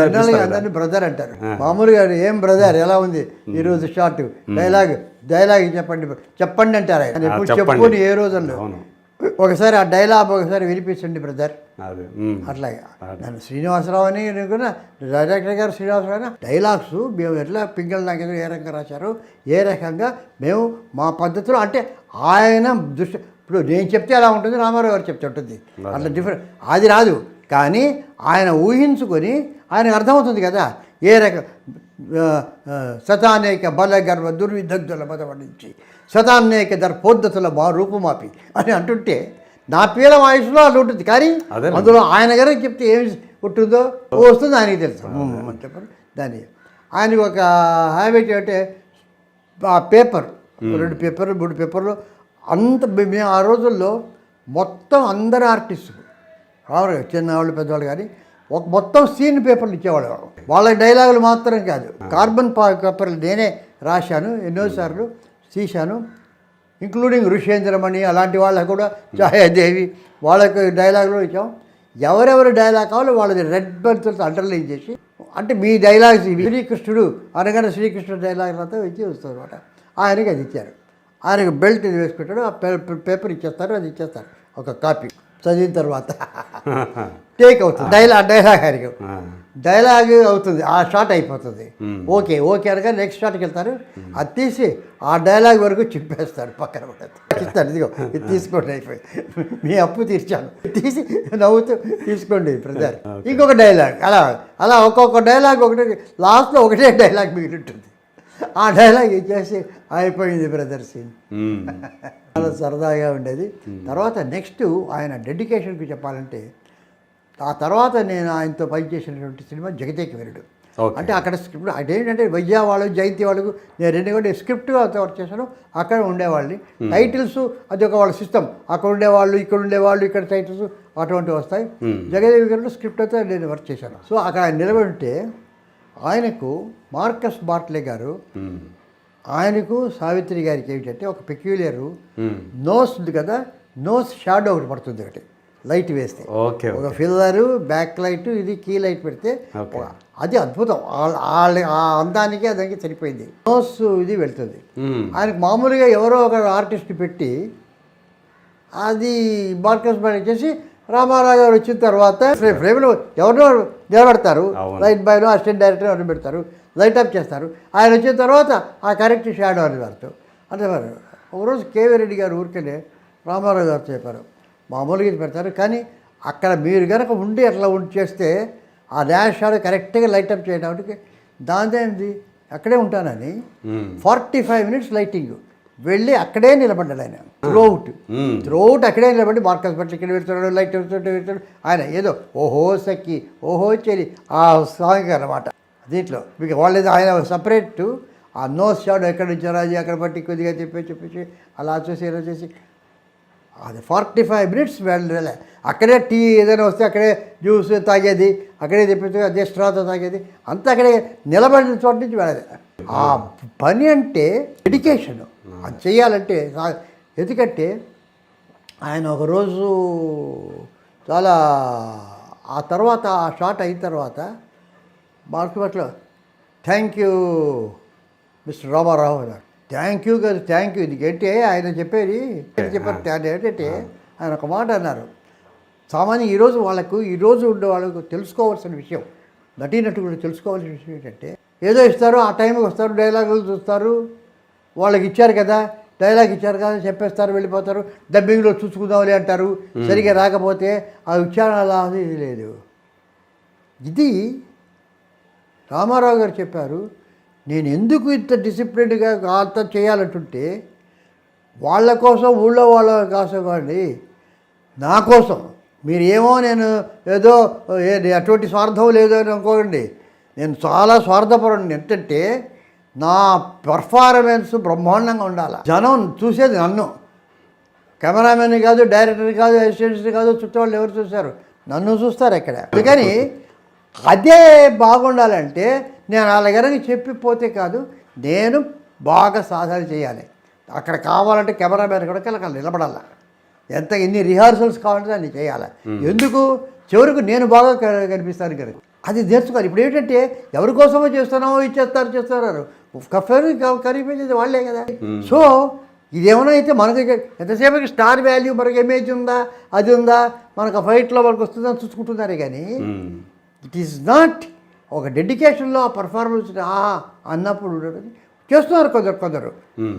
జనరల్గా అందరినీ బ్రదర్ అంటారు. మామూలుగా ఏం బ్రదర్ ఎలా ఉంది? ఈరోజు షార్ట్ డైలాగ్ డైలాగ్ చెప్పండి చెప్పండి అంటారు ఆయన. ఎప్పుడు. చెప్పుకొని ఏ రోజు ఒకసారి ఆ డైలాగ్ ఒకసారి వినిపించండి బ్రదర్. అట్లాగే నన్ను శ్రీనివాసరావు అని అనుకున్న డైరెక్టర్ గారు శ్రీనివాసరావు అని డైలాగ్స్ మేము ఎట్లా పింగళ నాగేంద్ర ఏ రకంగా రాశారు ఏ రకంగా మేము మా పద్ధతిలో అంటే ఆయన దృష్టి ఇప్పుడు నేను చెప్తే అలా ఉంటుంది? రామారావు గారు చెప్తే ఉంటుంది. అట్లా డిఫరెంట్ అది రాదు. కానీ ఆయన ఊహించుకొని ఆయనకు అర్థమవుతుంది కదా? ఏ రకం శతానేక బల గర్వ దుర్విదగ్ధుల మదవడించి శతానేక దర్పోద్ధతుల మా రూపుమాపి అని అంటుంటే నా పీల వాయిస్లో అది ఉంటుంది. కానీ అదే. అందులో ఆయన గారికి చెప్తే ఏమి ఉంటుందో? వస్తుందో ఆయనకి తెలుసు. చెప్పండి దాన్ని ఆయనకి ఒక హ్యాబిట్ అంటే ఆ పేపర్ రెండు పేపర్లు మూడు పేపర్లు అంత మేము ఆ రోజుల్లో మొత్తం అందరు ఆర్టిస్టులు రావరు చిన్నవాళ్ళు పెద్దవాళ్ళు కానీ ఒక మొత్తం సీన్ పేపర్లు ఇచ్చేవాళ్ళు వాళ్ళ డైలాగులు మాత్రం కాదు. కార్బన్ పేపర్లు నేనే రాశాను ఎన్నోసార్లు తీశాను ఇంక్లూడింగ్ ఋషేంద్రమణి అలాంటి వాళ్ళకు కూడా ఛాయాదేవి వాళ్ళకి డైలాగులు ఇచ్చాం. ఎవరెవరి డైలాగ్ కావాలో వాళ్ళది రెడ్ బర్త్తో అండర్లైన్ చేసి అంటే మీ డైలాగ్స్ ఇవి. శ్రీకృష్ణుడు అనగానే శ్రీకృష్ణుడు డైలాగ్ అంతా ఇచ్చి వస్తుంది అనమాట ఆయనకి అది ఇచ్చారు. ఆయనకు బెల్ట్ వేసుకుంటాడు ఆ పే- పేపర్ ఇచ్చేస్తారు అది ఇచ్చేస్తారు ఒక కాపీ. చదివిన తర్వాత. టేక్ అవుతుంది. డైలాగ్ డైలాగ్ ఆ. డైలాగ్ అవుతుంది. ఆ షాట్ అయిపోతుంది. ఓకే ఓకే అనగా నెక్స్ట్ షాట్కి వెళ్తారు. అది తీసి ఆ డైలాగ్ వరకు చింపేస్తారు పక్కన కూడా. ఇస్తాను ఇదిగో ఇది తీసుకోండి అయిపోయి మీ అప్పు తీర్చాను. తీసి నవ్వుతూ తీసుకోండి బ్రదర్ ఇంకొక డైలాగ్ అలా అలా ఒక్కొక్క డైలాగ్ ఒకటి లాస్ట్లో ఒకటే డైలాగ్ మిగిలి ఉంటుంది. ఆ డైలాగ్ ఇచ్చేసి అయిపోయింది బ్రదర్ సీన్. చాలా సరదాగా ఉండేది. తర్వాత నెక్స్ట్ ఆయన డెడికేషన్కి చెప్పాలంటే ఆ తర్వాత నేను ఆయనతో పనిచేసినటువంటి సినిమా వీరుడు ఓకే. అంటే అక్కడ స్క్రిప్ట్ అదేంటంటే వైద్య వాళ్ళు జయంతి వాళ్ళకు నేను రెండు కూడా స్క్రిప్ట్గా వర్క్ చేశాను అక్కడ ఉండేవాళ్ళని. టైటిల్స్ అది ఒక వాళ్ళ సిస్టమ్ అక్కడ ఉండేవాళ్ళు ఇక్కడ ఉండేవాళ్ళు ఇక్కడ టైటిల్స్ అటువంటివి వస్తాయి. జగదేక వీరుడు స్క్రిప్ట్ అయితే నేను వర్క్ చేశాను. సో అక్కడ ఆయన నిలబడి ఉంటే ఆయనకు మార్కస్ బాట్లే గారు. ఆయనకు సావిత్రి గారికి ఏమిటంటే ఒక పెక్యులియర్. నోస్ ఉంది కదా నోస్ షాడో ఒకటి పడుతుంది ఒకటి లైట్ వేస్తే ఓకే ఒక ఫిల్లరు బ్యాక్ లైట్ ఇది కీ లైట్ పెడితే. అది అద్భుతం ఆ- అందానికి అదానికి సరిపోయింది నోస్ ఇది వెళ్తుంది. ఆయనకు మామూలుగా ఎవరో ఒక ఆర్టిస్ట్ పెట్టి అది మార్కస్ పని చేసి రామారావు గారు వచ్చిన తర్వాత ఫ్రే- ఫ్రేమ్లో ఎవరినో నిలబెడతారు. లైట్ బాయ్లో అసిస్టెంట్ డైరెక్టర్ ఎవరిని పెడతారు లైట్ అప్ చేస్తారు. ఆయన వచ్చిన తర్వాత ఆ కరెక్ట్ షాడో అని వారితో అంటే మరి ఒకరోజు కేవీ రెడ్డి గారు ఊరికనే రామారావు గారు చెప్పారు. మామూలుగా ఇది పెడతారు. కానీ అక్కడ మీరు కనుక ఉండి అట్లా ఉండి చేస్తే ఆ డాష్ షాడో కరెక్ట్గా లైట్ అప్ చేయడానికి దాందేంది అక్కడే ఉంటానని ఉమ్. Forty five minutes lighting. వెళ్ళి అక్కడే నిలబడ్డాడు ఆయన. త్రూఅవుట్. త్రూఅవుట్ అక్కడే నిలబడి మార్కస్ బట్టి ఇక్కడ పెడతాడు లైట్ పెడతాడు పెడతాడు ఆయన ఏదో ఓహో సక్కి ఓహో చెలి ఆ సాంగ్ అనమాట దీంట్లో మీకు వాళ్ళేదో ఆయన సపరేట్ ఆ నో షాడ్ ఎక్కడ నుంచి రాజు అక్కడ బట్టి కొద్దిగా చెప్పి చెప్పేసి అలా చూసి ఇలా చేసి. అది ఫార్టీ ఫైవ్ మినిట్స్ వెళ్ళలే. అక్కడే టీ ఏదైనా వస్తే అక్కడే జ్యూస్ తాగేది అక్కడే తెప్పించి అదే స్ట్రాతో తాగేది అంతా అక్కడే నిలబడిన చోట నుంచి వెళ్ళేది ఆ పని అంటే డెడికేషన్ అది చేయాలంటే ఎందుకంటే ఆయన ఒకరోజు చాలా ఆ తర్వాత ఆ షాట్ అయిన తర్వాత మార్కు పట్ల థ్యాంక్ యూ మిస్టర్ రామారావు అన్నాడు. థ్యాంక్ యూ కదా థ్యాంక్ యూ ఎందుకంటే ఆయన చెప్పేది చెప్పారు ఏంటంటే ఆయన ఒక మాట అన్నారు. సామాన్య ఈరోజు వాళ్ళకు ఈరోజు ఉండే వాళ్ళకు తెలుసుకోవాల్సిన విషయం నటీనటులు తెలుసుకోవాల్సిన విషయం ఏంటంటే ఏదో ఇస్తారు ఆ టైంకి వస్తారు డైలాగులు చూస్తారు వాళ్ళకి ఇచ్చారు కదా డైలాగ్ ఇచ్చారు కదా చెప్పేస్తారు వెళ్ళిపోతారు డబ్బింగ్లో చూసుకుందామని అంటారు. సరిగా రాకపోతే ఆ ఉచ్చారణ అలా ఇది లేదు. ఇది రామారావు గారు చెప్పారు నేను ఎందుకు ఇంత డిసిప్లిన్గా అంత చేయాలంటుంటే వాళ్ళ కోసం ఊళ్ళో వాళ్ళ కోసం కాండి నా కోసం. మీరు ఏమో నేను ఏదో అటువంటి స్వార్థం లేదు అని అనుకోకండి. నేను చాలా స్వార్థపరుడు ఎంతంటే నా పర్ఫార్మెన్స్ బ్రహ్మాండంగా ఉండాలి? జనం చూసేది నన్ను. కెమెరామెన్ కాదు డైరెక్టర్ కాదు అసిస్టెంట్స్ కాదు చుట్టూ వాళ్ళు ఎవరు చూస్తారు నన్ను చూస్తారు ఇక్కడ. అందుకని అదే బాగుండాలంటే నేను అలాగనకి చెప్పిపోతే కాదు నేను బాగా సాధన చేయాలి. అక్కడ కావాలంటే కెమెరామెన్ కూడా అక్కడ నిలబడాలి? ఎంత ఎన్ని రిహార్సల్స్ కావాలంటే అన్ని చేయాలి? ఎందుకు? చివరికి నేను బాగా కనిపిస్తాను కదా అది నేర్చుకోవాలి. ఇప్పుడు ఏంటంటే ఎవరి కోసమో చేస్తున్నామో ఇచ్చేస్తారు చేస్తున్నారు కఫేరు కరిపించేది వాళ్ళే కదా. సో ఇదేమైనా అయితే మన దగ్గర ఎంతసేపటికి స్టార్ వాల్యూ మనకి ఇమేజ్ ఉందా అది ఉందా మనకు ఆ ఫైట్లో మనకు వస్తుందని చూసుకుంటున్నారే కానీ. ఇట్ ఈస్ నాట్ ఒక డెడికేషన్లో ఆ పర్ఫార్మెన్స్ అన్నప్పుడు. చేస్తున్నారు కొందరు కొందరు.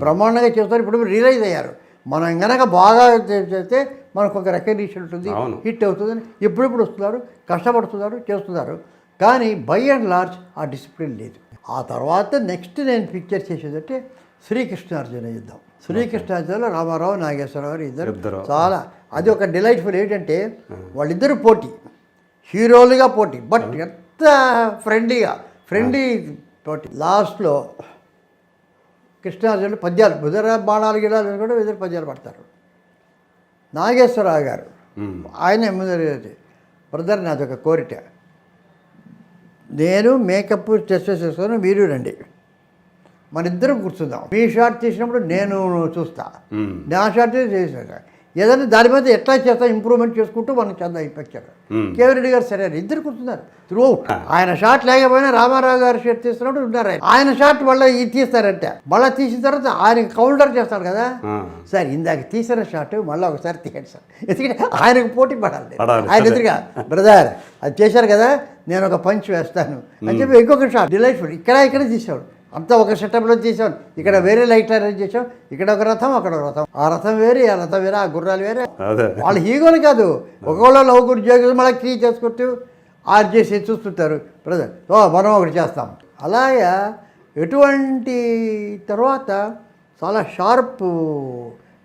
బ్రహ్మాండంగా చేస్తున్నారు. ఇప్పుడు రియలైజ్ అయ్యారు. మనం గనక బాగా చేస్తే మనకు ఒక రికగ్నిషన్ ఉంటుంది. హిట్ అవుతుందని ఎప్పుడెప్పుడు వస్తున్నారు కష్టపడుతున్నారు చేస్తున్నారు. కానీ బై అండ్ లార్జ్ ఆ డిసిప్లిన్ లేదు. ఆ తర్వాత నెక్స్ట్ నేను పిక్చర్ చేసేదంటే శ్రీకృష్ణార్జున యుద్ధం. శ్రీకృష్ణార్జునలో రామారావు నాగేశ్వరరావు గారు ఇద్దరు ఇద్దరు. చాలా అది ఒక డిలైట్ఫుల్ ఏంటంటే వాళ్ళిద్దరు పోటీ. హీరోలుగా పోటీ. బట్ ఎంత ఫ్రెండ్లీగా ఫ్రెండ్లీ పోటీ. లాస్ట్లో కృష్ణార్జునులు పద్యాలు బుధర బాణాలు గిడాలు కూడా ఎదురు పద్యాలు పడతారు. నాగేశ్వరరావు గారు. ఆయన ముందర బ్రదర్ నాది ఒక కోరిక నేను మేకప్ టెస్ట్ చేసుకొని మీరు రండి మన ఇద్దరం కూర్చుందాం. మీ షార్ట్ తీసినప్పుడు నేను చూస్తా. నా షార్ట్ చేసాక ఏదైనా దాని మీద ఎట్లా చేస్తా ఇంప్రూవ్మెంట్ చేసుకుంటూ మనం చందా ఇప్పించారు Hmm. కేవరెడ్డి గారు సరే అని ఇద్దరు కూర్చున్నారు. త్రూ ఆయన షాట్ లేకపోయినా రామారావు గారు షాట్ తీస్తున్నప్పుడు ఉన్నారు ఆయన. ఆయన షాట్ మళ్ళీ ఇది తీస్తారంటే. మళ్ళీ తీసిన తర్వాత ఆయన కౌంటర్ చేస్తాడు కదా. సార్ ఇందాక తీసిన షాట్ మళ్ళీ ఒకసారి తీయండి సార్. ఎందుకంటే ఆయనకు పోటీ పడాలి. ఆయన. ఎదురుగా బ్రదర్ అది చేశారు కదా నేను ఒక పంచ్ వేస్తాను. అని చెప్పి ఇంకొక షాట్ డిలైట్ఫుల్ ఇక్కడ ఇక్కడ తీసాడు అంతా ఒక సెటప్లో తీసాం ఇక్కడ వేరే లైట్ అరేంజ్ చేసాం ఇక్కడ ఒక రథం అక్కడ ఒక రథం. ఆ రథం వేరే ఆ రథం వేరే ఆ గుర్రాలు వేరే. వాళ్ళ హీగోలు కాదు. ఒకవేళ లవ్ గురి చేసి మళ్ళీ క్రీ చేసుకుంటూ ఆర్ చేసి చూస్తుంటారు. బ్రదర్ ఓ మనం ఒకటి చేస్తాం. అలాగా ఎటువంటి తర్వాత చాలా షార్ప్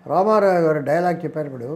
రామారావు గారు డైలాగ్ చెప్పారు ఇప్పుడు.